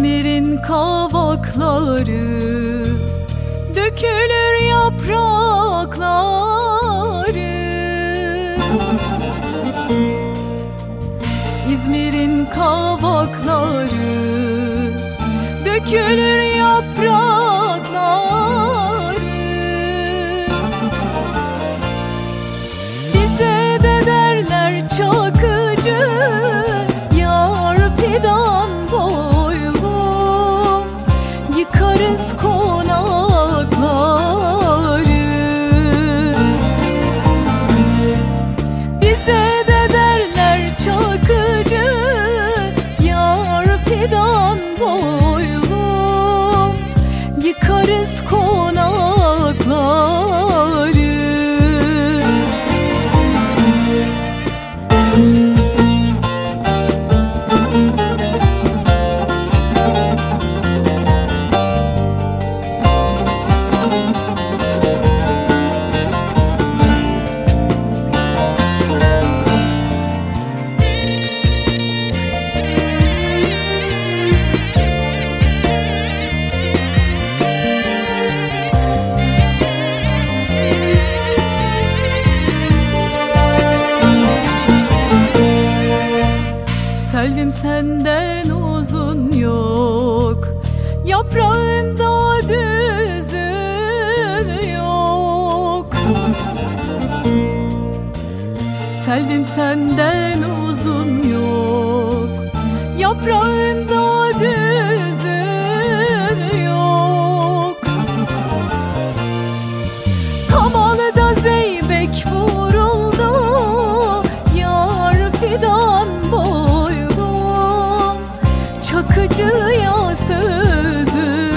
İzmir'in kavakları Dökülür yaprakları. İzmir'in kavakları Dökülür yaprakları. Selvim senden uzun yok. Yaprağında düzüm yok. Selvim senden uzun yok. Yaprağında düzüm yok. Kamalı'da zeybek vuruldu. Yar fidan boylu Çakıcıya sözüm